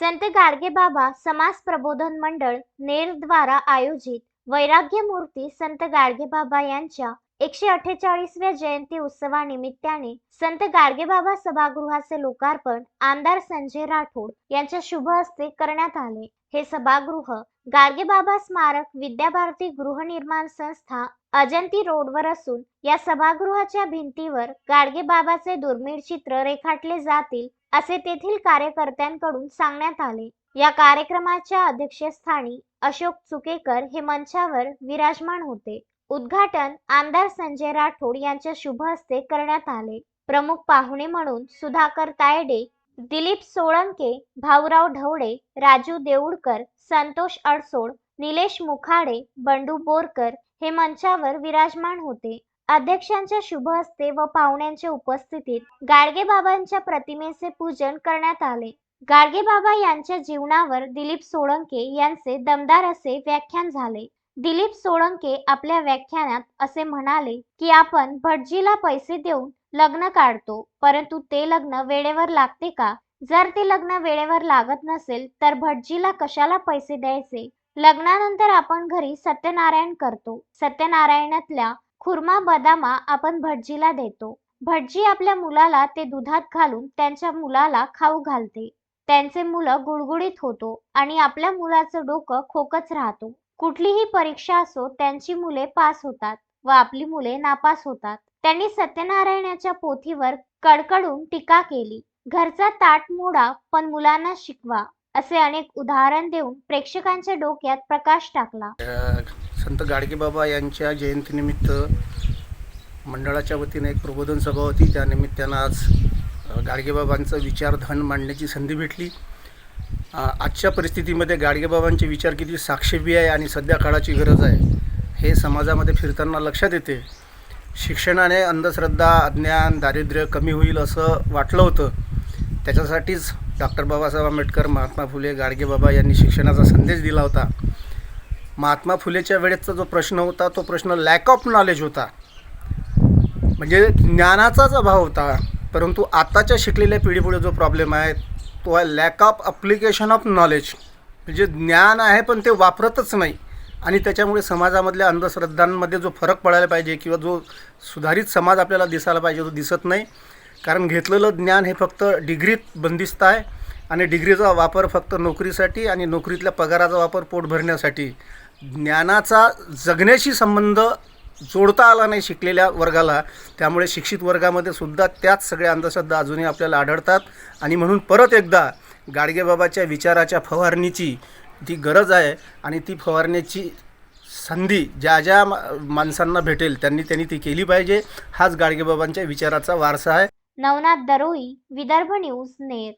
संत गाडगे बाबा समाज प्रबोधन मंडळ नेरद्वारा आयोजित वैराग्य मूर्ती संत गाडगे बाबा यांच्या एकशे अठ्ठेचाळीसव्या जयंती उत्सवानिमित्ताने संत गाडगेबाबा सभागृहाचे लोकार्पण आमदार संजय राठोड यांच्या शुभ हस्ते करण्यात आले. हे सभागृह गाडगेबाबा स्मारक विद्याभारती गृहनिर्माण संस्था अजंती रोडवर असून या सभागृहाच्या भिंतीवर गाडगेबाबाचे दुर्मिळ चित्र रेखाटले जातील. असे तेथील कार्यकर्त्यांकडून सांगण्यात आले. या कार्यक्रमाच्या अध्यक्षस्थानी अशोक चुकेकर हे मंचावर विराजमान होते. उद्घाटन आमदार संजय राठोड यांच्या शुभ हस्ते करण्यात आले. प्रमुख पाहुणे म्हणून सुधाकर तायडे दिलीप सोळंके भाऊराव ढवळे राजू देऊळकर संतोष अडसोड निलेश मुखाडे बंडू बोरकर हे मंचावर विराजमान होते. अध्यक्षांच्या शुभ हस्ते व पाहुण्यांच्या उपस्थितीत गाडगे बाबांच्या प्रतिमेचे पूजन करण्यात आले. गाडगे बाबा यांच्या जीवनावर दिलीप सोळंके यांचे दमदार असे व्याख्यान झाले. दिलीप सोळंके आपल्या व्याख्यानात असे म्हणाले की आपण भटजीला पैसे देऊन लग्न काढतो परंतु ते लग्न वेळेवर लागते का? जर ते लग्न वेळेवर लागत नसेल तर भटजीला कशाला पैसे द्यायचे? लग्नानंतर आपण घरी सत्यनारायण करतो. सत्यनारायणातल्या खुर्मा बदामा आपण भटजीला देतो. भटजी आपल्या मुलाला ते दुधात घालून त्यांच्या मुलाला खाऊ घालते. त्यांचे मुलं गुडगुडीत होतो आणि आपल्या मुलाचं डोकं खोकच राहतो. कुठलीही परीक्षा असो त्यांची मुले पास होतात व आपली मुले नापास होतात. त्यांनी सत्यनारायणाच्या पोथीवर कडकडून टीका केली. घरचा ताट मोडा पण मुलांना शिकवा असे अनेक उदाहरण देऊन प्रेक्षकांच्या डोक्यात प्रकाश टाकला. संत गाडगेबाबा यांच्या जयंतीनिमित्त मंडळाच्या वतीने एक प्रबोधन सभा होती. त्यानिमित्तानं आज गाडगेबाबांचं विचारधन मांडण्याची संधी भेटली. आजच्या परिस्थितीमध्ये गाडगेबाबांचे विचार किती साक्षेपी आहे आणि सध्या काळाची गरज आहे हे समाजामध्ये फिरताना लक्षात येते. शिक्षणाने अंधश्रद्धा अज्ञान दारिद्र्य कमी होईल असं वाटलं होतं. त्याच्यासाठीच डॉक्टर बाबासाहेब आंबेडकर महात्मा फुले गाडगेबाबा यांनी शिक्षणाचा संदेश दिला होता. महात्मा फुलेच्या वेळेचा जो प्रश्न होता तो प्रश्न लॅक ऑफ नॉलेज होता. म्हणजे ज्ञानाचाच अभाव होता परंतु आताच्या शिकलेल्या पिढीपुढे जो प्रॉब्लेम आहे तो आहे lack of application of knowledge म्हणजे ज्ञान आहे पण ते वापरतच नाही. आणि त्याच्यामुळे समाजामधल्या अंधश्रद्धांमध्ये जो फरक पडायला पाहिजे किंवा जो सुधारित समाज आपल्याला दिसायला पाहिजे तो दिसत नाही. कारण घेतलेलं ज्ञान हे फक्त डिग्रीत बंदिस्त आहे. आणि डिग्रीचा वापर फक्त नोकरीसाठी आणि नोकरीतल्या पगाराचा वापर पोट भरण्यासाठी ज्ञानाचा जगण्याशी संबंध जोडता आला नाही शिकलेल्या वर्गाला. त्यामुळे शिक्षित वर्गामध्ये सुद्धा त्याच सगळ्या अंधश्रद्धा अजूनही आपल्याला आढळतात. आणि म्हणून परत एकदा गाडगेबाबाच्या विचाराच्या फवारणीची ती गरज आहे आणि ती फवारण्याची संधी ज्या ज्या मा- माणसांना भेटेल त्यांनी त्यांनी ती केली पाहिजे. हाच गाडगेबाबांच्या विचाराचा वारसा आहे. नवनाथ दरोई विदर्भ न्यूज नेर